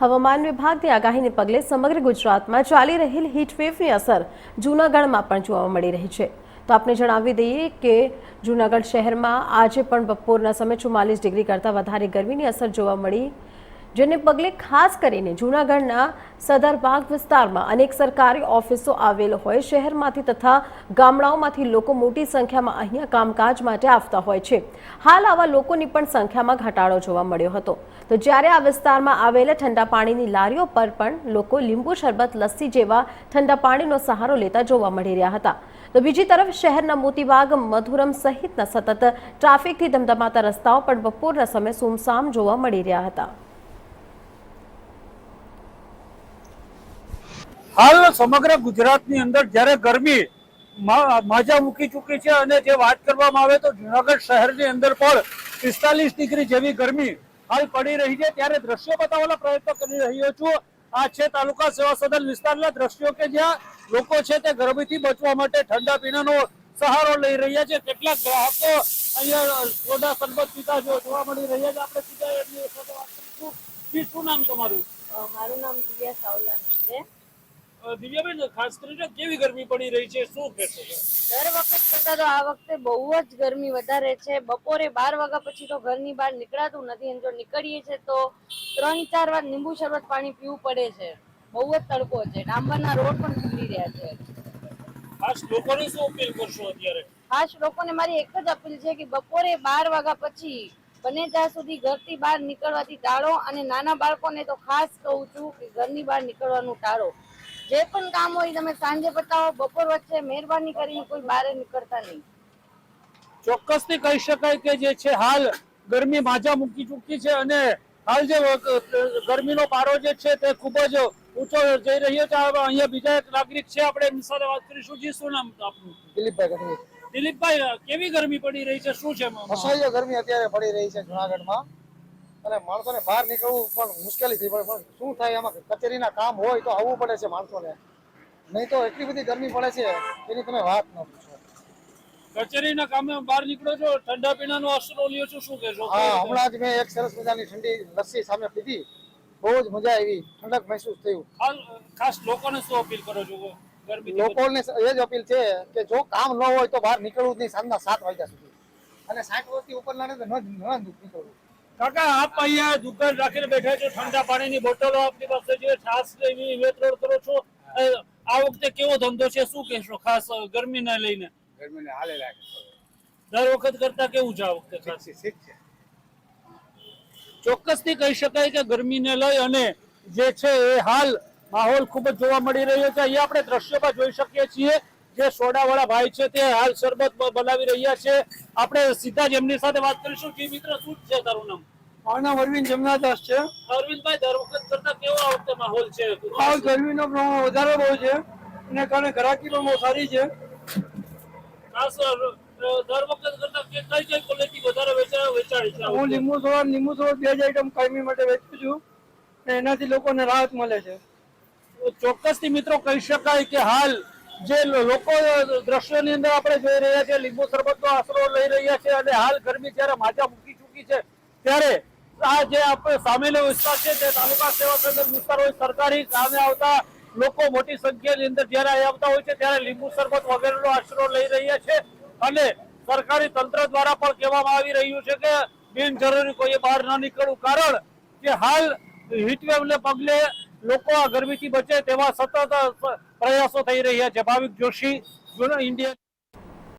હવામાન વિભાગની આગાહીને પગલે સમગ્ર ગુજરાતમાં ચાલી રહેલ હીટવેવની અસર જૂનાગઢમાં પણ જોવા મળી રહી છે. તો આપને જણાવી દઈએ કે જૂનાગઢ શહેરમાં આજે પણ બપોરના સમયે ચુમ્માલીસ ડિગ્રી કરતાં વધારે ગરમીની અસર જોવા મળી, જેને પગલે ખાસ કરીને જૂનાગઢના સદરબાગ વિસ્તારમાં અનેક સરકારી ઓફિસો આવેલ હોય શહેરમાંથી તથા ગામડાઓમાંથી લોકો મોટી સંખ્યામાં અહીંયા કામકાજ માટે આવતા હોય છે. હાલ આવા લોકોની પણ સંખ્યામાં ઘટાડો જોવા મળ્યો હતો. તો જ્યારે આ વિસ્તારમાં આવેલા ઠંડા પાણીની લારીઓ પર પણ લોકો લીંબુ શરબત, લસ્સી જેવા ઠંડા પાણીનો સહારો લેતા જોવા મળી રહ્યા હતા. તો બીજી તરફ શહેરના મોતીબાગ, મધુરમ સહિતના સતત ટ્રાફિકથી ધમધમાતા રસ્તાઓ પણ બપોરના સમયે સુમસામ જોવા મળી રહ્યા હતા. હાલ સમગ્ર ગુજરાતની અંદર જ્યારે ગરમી માજા મૂકી ચૂકી છે અને જે વાત કરવામાં આવે તો જુનાગઢ શહેરની અંદર પણ પિસ્તાલીસ ડિગ્રી જેવી ગરમી હાલ પડી રહી છે. ત્યારે દ્રશ્યો બતાવવાનો પ્રયત્ન કરી રહ્યો છું. આ છે તાલુકા સેવા સદન વિસ્તારના દ્રશ્યો કે જ્યાં લોકો છે તે ગરમીથી બચવા માટે ઠંડા પીણાનો સહારો લઈ રહ્યા છે. કેટલાક ગ્રાહકો અહીંયા સોડા સરબત પીતા જોવા મળી રહ્યા છે. આપણે સીધા એમની વાત કરીશું. શું નામ તમારું? મારું નામ દિવ્યા સાવલાની છે. દિવ્યાબેન ખાસ કરીને કેવી ગરમી પડી રહી છે? શું કહેશો? દર વખત કરતા તો આ વખતે બહુ જ ગરમી વધારે છે. બપોરે બાર વાગ્યા પછી તો ઘરની બહાર નીકળાતું નથી. અને જો નીકળીએ છે તો ત્રણ ચાર વાર લીંબુ શરબત પાણી પીવું પડે છે. બહુ જ તડકો છે. ડાંબરના રોડ પણ ખુલી રહ્યા છે. ખાસ લોકોને શું અપીલ કરશો અત્યારે? ખાસ લોકોને મારી એક જ અપીલ છે કે બપોરે બાર વાગ્યા પછી બને ત્યાં સુધી ઘરથી બહાર નીકળવાથી ટાળો. અને નાના બાળકોને તો ખાસ કહું છું કે ઘરની બહાર નીકળવાનું ટાળો. જે પણ કામ હોય તમે સાંજે પતાવો બપોર વચ્ચે મહેરબાની કરીને કોઈ બહાર નીકળતા નહીં. ચોક્કસથી કહી શકાય કે જે છે હાલ ગરમી માજા મૂકી ચૂકી છે અને હાલ જે ગરમીનો પારો જે છે તે ખૂબ જ ઊંચો જઈ રહ્યો છે. અહીંયા બીજા એક નાગરિક છે આપણે એમની સાથે વાત કરીશું. જી શું નામ આપનું? દિલીપભાઈ દિલીપભાઈ કેવી ગરમી પડી રહી છે? શું છે? અસહ્ય ગરમી અત્યારે પડી રહી છે જુનાગઢમાં. અને માણસોને બહાર નીકળવું પણ મુશ્કેલી થઈ પડે પણ શું થાય એમાં કચેરીના કામ હોય તો આવવું પડે છે માણસોને. નહીં તો એટલી બધી ગરમી પડે છે એની તમે વાત ન પૂછો. કચેરીના કામે બહાર નીકળો છો ઠંડા પીણાનો આશરો લ્યો છો શું કહેશો? હા હમણાં જ મેં એક સરસ મજાની ઠંડી લસ્સી સામે પીધી. બહુ જ મજા આવી. ઠંડક મહેસૂસ થયું. ખાસ લોકોને શું અપીલ કરો છો લોકોને એ જ અપીલ છે કે જો કામ ન હોય તો બહાર નીકળવું જ નહીં સાંજના સાત વાગ્યા સુધી. અને સાઠ વર્ષથી ઉપરના ને જ નીકળવું. કાકા આપ અહીંયા દુકાન રાખીને બેઠા છો ઠંડા પાણીની બોટલો આપની પાસે છે છાસ લઈને વેતરોડ કરો છો. આ વખતે કેવો ધંધો છે શું કહેશો ખાસ ગરમીને લઈને? ગરમીને હાલે લાગે દર વખત કરતા કેવું છે આ વખતે ખાસ? ચોક્કસથી કહી શકાય કે ગરમીને લઈ અને જે છે એ હાલ માહોલ ખૂબ જ જોવા મળી રહ્યો છે. અહીંયા આપણે દ્રશ્યોમાં જોઈ શકીએ છીએ જે સોડાવાળા ભાઈ છે તે હાલ શરબત બનાવી રહ્યા છે. આપણે સીધા જ એમની સાથે વાત કરીશું. જી મિત્ર શું છે તારું નામ? મારું નામ અરવિંદ જમનાદાસ છે. અરવિંદભાઈ દર વખત કરતા કેવો આ વખતે માહોલ છે? આ ગરમીનો પ્રમાણ વધારે બહુ છે. એના કારણે ગ્રાહકી પણ બહુ સારી છે. ખાસ દર વખત કરતા કે કઈ કઈ ક્વોલિટી વધારે વેચા વેચાણી છે હું લીંબુ સોડા લીંબુ સોડા બે જ આઈટમ કાયમી માટે વેચું છું. અને એનાથી લોકોને રાહત મળે છે. ચોક્કસથી મિત્રો કહી શકાય કે હાલ જે લોકો દ્રશ્યની અંદર આપણે જોઈ રહ્યા છે લીંબુ શરબતનો આશરો લઈ રહ્યા છે અને હાલ ગરમી જ્યારે માજા મૂકી ચૂકી છે, ત્યારે આ જે આપણે સામેનો વિસ્તાર છે, તે તાલુકા સેવા સદન વિસ્તાર હોય, સરકારી કામે આવતા લોકો મોટી સંખ્યાની અંદર જ્યારે આવતા હોય છે, ત્યારે લીંબુ શરબત વગેરેનો આશરો લઈ રહ્યા છે અને સરકારી તંત્ર દ્વારા પણ કહેવામાં આવી રહ્યું છે કે બિનજરૂરી કોઈએ બહાર ન નીકળવું. કારણ કે હાલ હીટવેવને પગલે લોકો આ ગરમીથી બચે તેવા સતત પ્રયાસો થઈ રહ્યા છે. ભાવિક જોશી ઇન્ડિયા